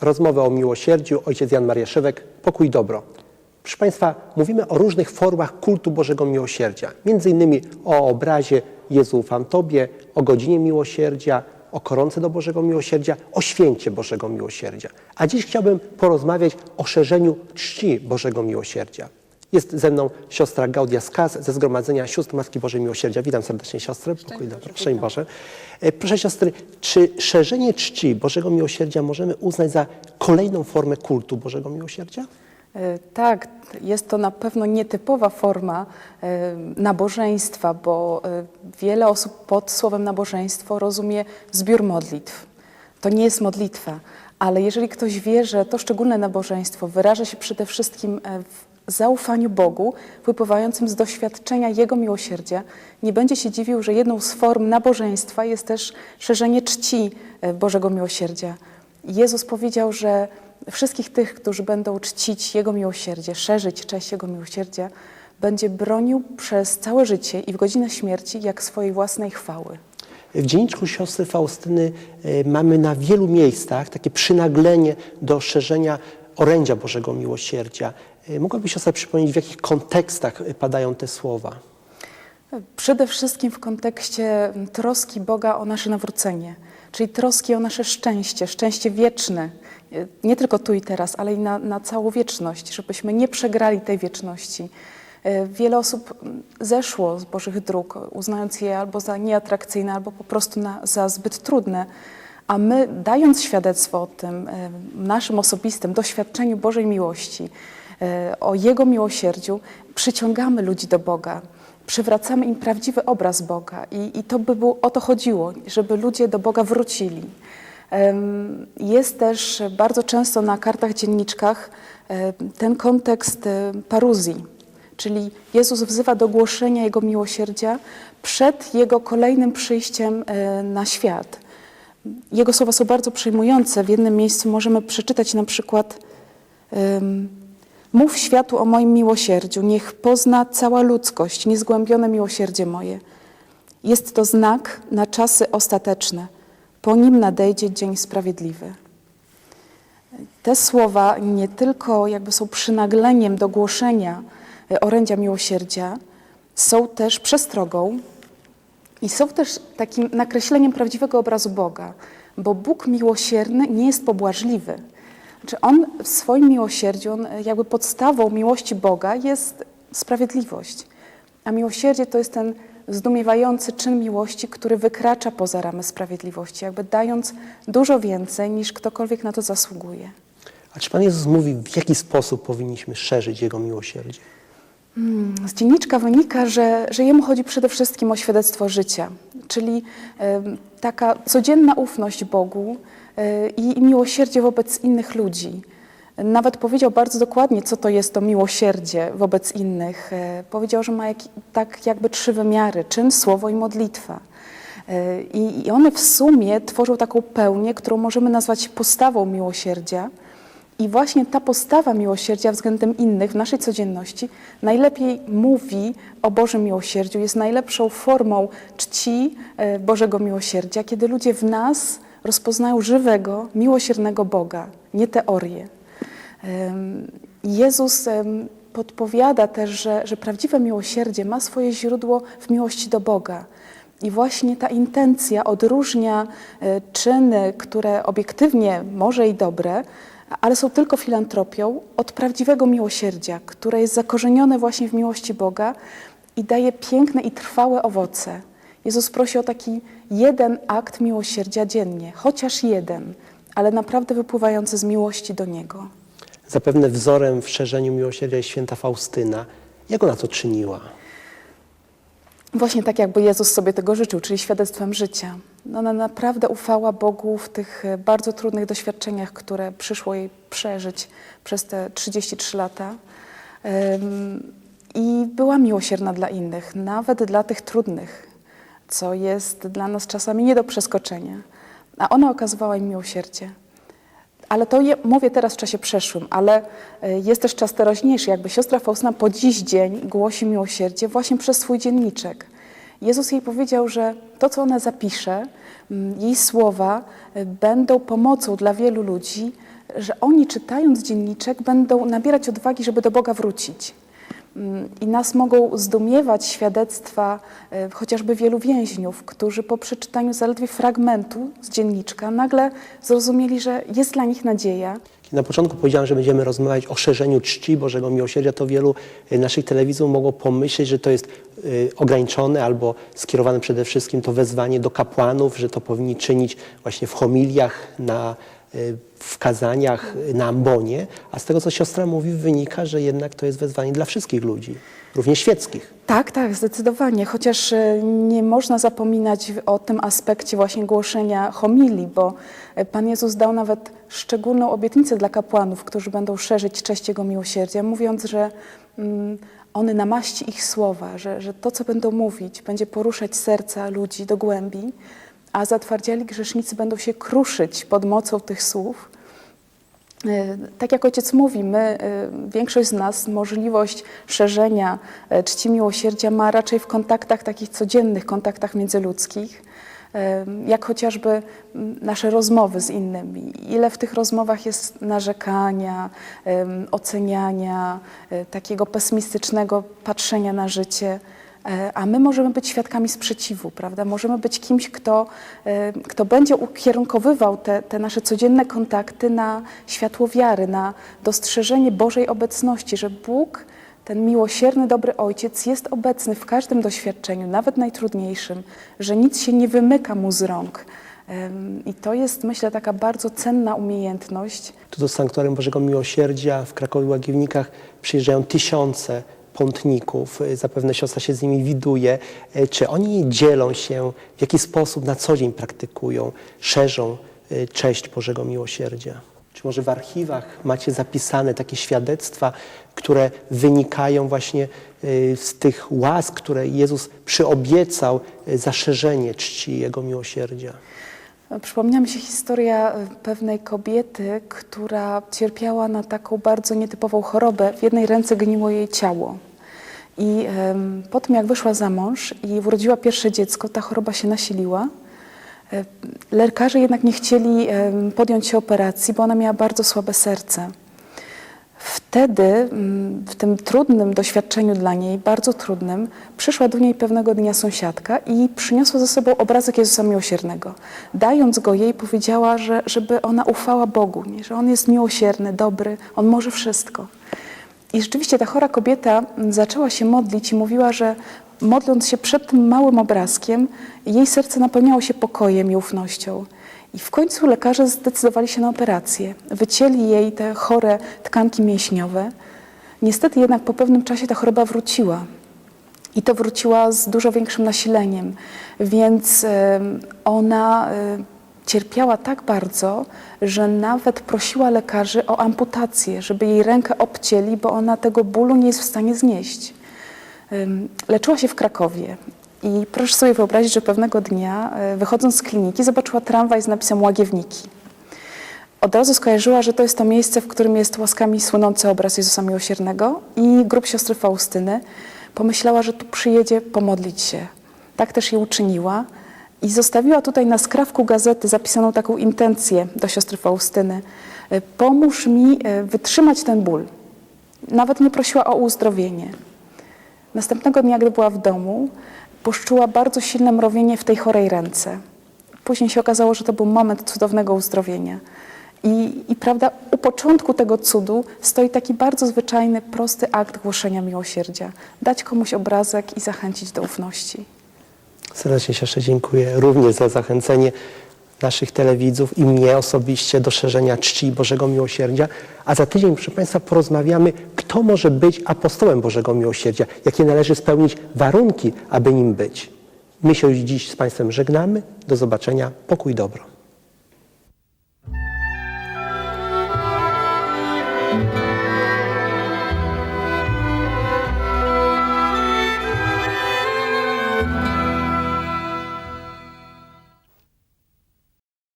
Rozmowę o miłosierdziu, ojciec Jan Maria pokój dobro. Proszę Państwa, mówimy o różnych formach kultu Bożego Miłosierdzia. Między innymi o obrazie Jezu ufam Tobie, o godzinie miłosierdzia, o koronce do Bożego Miłosierdzia, o święcie Bożego Miłosierdzia. A dziś chciałbym porozmawiać o szerzeniu czci Bożego Miłosierdzia. Jest ze mną siostra Gaudia Skaz ze Zgromadzenia Sióstr Matki Bożej Miłosierdzia. Witam serdecznie siostrę. Pokój dobry. Szczęść Boże. E, Proszę siostry, czy szerzenie czci Bożego Miłosierdzia możemy uznać za kolejną formę kultu Bożego Miłosierdzia? E, Tak, jest to na pewno nietypowa forma e, nabożeństwa, bo wiele osób pod słowem nabożeństwo rozumie zbiór modlitw. To nie jest modlitwa, ale jeżeli ktoś wie, że to szczególne nabożeństwo wyraża się przede wszystkim w zaufaniu Bogu, wypływającym z doświadczenia Jego miłosierdzia, nie będzie się dziwił, że jedną z form nabożeństwa jest też szerzenie czci e, Bożego miłosierdzia. Jezus powiedział, że wszystkich tych, którzy będą czcić Jego miłosierdzie, szerzyć cześć Jego miłosierdzia, będzie bronił przez całe życie i w godzinę śmierci jak swojej własnej chwały. W dzienniczku siostry Faustyny e, mamy na wielu miejscach takie przynaglenie do szerzenia orędzia Bożego Miłosierdzia. E, Mogłaby siostra przypomnieć, w jakich kontekstach e, padają te słowa? Przede wszystkim w kontekście troski Boga o nasze nawrócenie, czyli troski o nasze szczęście, szczęście wieczne, nie tylko tu i teraz, ale i na, na całą wieczność, żebyśmy nie przegrali tej wieczności. E, Wiele osób zeszło z Bożych dróg, uznając je albo za nieatrakcyjne, albo po prostu na, za zbyt trudne. A my, dając świadectwo o tym e, naszym osobistym doświadczeniu Bożej miłości, e, o Jego miłosierdziu, przyciągamy ludzi do Boga przywracamy im prawdziwy obraz Boga. I, I to by było, o to chodziło, żeby ludzie do Boga wrócili. Jest też bardzo często na kartach dzienniczkach e, ten kontekst e, paruzji, czyli Jezus wzywa do głoszenia Jego miłosierdzia przed Jego kolejnym przyjściem e, na świat. Jego słowa są bardzo przejmujące. W jednym miejscu możemy przeczytać na przykład Mów światu o moim miłosierdziu, niech pozna cała ludzkość niezgłębione miłosierdzie moje. Jest to znak na czasy ostateczne. Po nim nadejdzie dzień sprawiedliwy. Te słowa nie tylko jakby są przynagleniem do głoszenia e, orędzia miłosierdzia, są też przestrogą i są też takim nakreśleniem prawdziwego obrazu Boga, bo Bóg miłosierny nie jest pobłażliwy. Znaczy on w swoim miłosierdziu, on jakby podstawą miłości Boga jest sprawiedliwość. A miłosierdzie to jest ten zdumiewający czyn miłości, który wykracza poza ramy sprawiedliwości, jakby dając dużo więcej niż ktokolwiek na to zasługuje. A czy Pan Jezus mówi, w jaki sposób powinniśmy szerzyć Jego miłosierdzie? Z dzienniczka wynika, że, że jemu chodzi przede wszystkim o świadectwo życia, czyli taka codzienna ufność Bogu e, i, i miłosierdzie wobec innych ludzi. Nawet powiedział bardzo dokładnie, co to jest to miłosierdzie wobec innych. E, Powiedział, że ma jak, tak jakby trzy wymiary: czyn, słowo i modlitwa. E, I, I one w sumie tworzą taką pełnię, którą możemy nazwać postawą miłosierdzia. I właśnie ta postawa miłosierdzia względem innych w naszej codzienności najlepiej mówi o Bożym miłosierdziu, jest najlepszą formą czci e, Bożego miłosierdzia, kiedy ludzie w nas rozpoznają żywego, miłosiernego Boga, nie teorię. Em, Jezus podpowiada też, że, że prawdziwe miłosierdzie ma swoje źródło w miłości do Boga. I właśnie ta intencja odróżnia e, czyny, które obiektywnie może i dobre, ale są tylko filantropią, od prawdziwego miłosierdzia, które jest zakorzenione właśnie w miłości Boga i daje piękne i trwałe owoce. Jezus prosi o taki jeden akt miłosierdzia dziennie, chociaż jeden, ale naprawdę wypływający z miłości do Niego. Zapewne wzorem w szerzeniu miłosierdzia jest święta Faustyna. Jak ona to czyniła? Właśnie tak, jakby Jezus sobie tego życzył, czyli świadectwem życia. No, Ona naprawdę ufała Bogu w tych e, bardzo trudnych doświadczeniach, które przyszło jej przeżyć przez te 33 lata. I była miłosierna dla innych, nawet dla tych trudnych, co jest dla nas czasami nie do przeskoczenia. A ona okazywała im miłosierdzie. Ale to je, mówię teraz w czasie przeszłym, ale e, jest też czas teraźniejszy. Jakby siostra Faustyna po dziś dzień głosi miłosierdzie właśnie przez swój dzienniczek. Jezus jej powiedział, że to, co ona zapisze, jej słowa e, będą pomocą dla wielu ludzi że oni czytając dzienniczek będą nabierać odwagi, żeby do Boga wrócić. I nas mogą zdumiewać świadectwa e, chociażby wielu więźniów, którzy po przeczytaniu zaledwie fragmentu z dzienniczka nagle zrozumieli, że jest dla nich nadzieja, na początku powiedziałem, że będziemy rozmawiać o szerzeniu czci Bożego Miłosierdzia, to wielu y, naszych telewizów mogło pomyśleć, że to jest y, ograniczone albo skierowane przede wszystkim to wezwanie do kapłanów, że to powinni czynić właśnie w homiliach, na, w kazaniach, y, na ambonie. A z tego, co siostra mówi, wynika, że jednak to jest wezwanie dla wszystkich ludzi, również świeckich. Tak, tak, zdecydowanie. Chociaż e, nie można zapominać o tym aspekcie właśnie głoszenia homilii, bo Pan Jezus dał nawet szczególną obietnicę dla kapłanów, którzy będą szerzyć cześć Jego miłosierdzia, mówiąc, że mm, On namaści ich słowa, że, że to, co będą mówić, będzie poruszać serca ludzi do głębi, a zatwardziali grzesznicy będą się kruszyć pod mocą tych słów. E, Tak jak ojciec mówi, my, e, większość z nas możliwość szerzenia e, czci miłosierdzia ma raczej w kontaktach takich codziennych, kontaktach międzyludzkich, jak chociażby nasze rozmowy z innymi. Ile w tych rozmowach jest narzekania, oceniania, takiego pesymistycznego patrzenia na życie. E, A my możemy być świadkami sprzeciwu, prawda? Możemy być kimś, kto, e, kto będzie ukierunkowywał te, te nasze codzienne kontakty na światło wiary, na dostrzeżenie Bożej obecności, że Bóg, ten miłosierny, dobry Ojciec, jest obecny w każdym doświadczeniu, nawet najtrudniejszym, że nic się nie wymyka mu z rąk. I to jest, myślę, taka bardzo cenna umiejętność. Tu do Sanktuarium Bożego Miłosierdzia w Krakowie Łagiewnikach przyjeżdżają tysiące pątników. Y, Zapewne siostra się z nimi widuje. Y, Czy oni dzielą się, w jaki sposób na co dzień praktykują, szerzą y, cześć Bożego Miłosierdzia? Czy może w archiwach macie zapisane takie świadectwa, które wynikają właśnie z tych łask, które Jezus przyobiecał za szerzenie czci Jego miłosierdzia? Przypomniała mi się historia e, pewnej kobiety, która cierpiała na taką bardzo nietypową chorobę. W jednej ręce gniło jej ciało. I po tym, jak wyszła za mąż i urodziła pierwsze dziecko, ta choroba się nasiliła. E, Lekarze jednak nie chcieli podjąć się operacji, bo ona miała bardzo słabe serce. Wtedy, mm, w tym trudnym doświadczeniu dla niej, bardzo trudnym, przyszła do niej pewnego dnia sąsiadka i przyniosła ze sobą obrazek Jezusa Miłosiernego. Dając go jej, powiedziała, że, żeby ona ufała Bogu, nie? że On jest miłosierny, dobry, On może wszystko. I rzeczywiście ta chora kobieta mm, zaczęła się modlić i mówiła, że modląc się przed tym małym obrazkiem, jej serce napełniało się pokojem i ufnością. I w końcu lekarze zdecydowali się na operację. Wycięli jej te chore tkanki mięśniowe. Niestety jednak po pewnym czasie ta choroba wróciła. I to wróciła z dużo większym nasileniem, więc ona cierpiała tak bardzo, że nawet prosiła lekarzy o amputację, żeby jej rękę obcięli, bo ona tego bólu nie jest w stanie znieść. Leczyła się w Krakowie i proszę sobie wyobrazić, że pewnego dnia, e, wychodząc z kliniki, zobaczyła tramwaj z napisem Łagiewniki. Od razu skojarzyła, że to jest to miejsce, w którym jest łaskami słynący obraz Jezusa Miłosiernego i grób siostry Faustyny. Pomyślała, że tu przyjedzie pomodlić się. Tak też i uczyniła i zostawiła tutaj na skrawku gazety zapisaną taką intencję do siostry Faustyny. E, Pomóż mi e, wytrzymać ten ból. Nawet nie prosiła o uzdrowienie. Następnego dnia, gdy była w domu, poczuła bardzo silne mrowienie w tej chorej ręce. Później się okazało, że to był moment cudownego uzdrowienia. I, I prawda, u początku tego cudu stoi taki bardzo zwyczajny, prosty akt głoszenia miłosierdzia. Dać komuś obrazek i zachęcić do ufności. Serdecznie siostrze dziękuję również za zachęcenie naszych telewidzów i mnie osobiście do szerzenia czci Bożego Miłosierdzia. A za tydzień, proszę Państwa, porozmawiamy, kto może być apostołem Bożego Miłosierdzia, jakie należy spełnić warunki, aby nim być. My się już dziś z Państwem żegnamy. Do zobaczenia. Pokój dobro.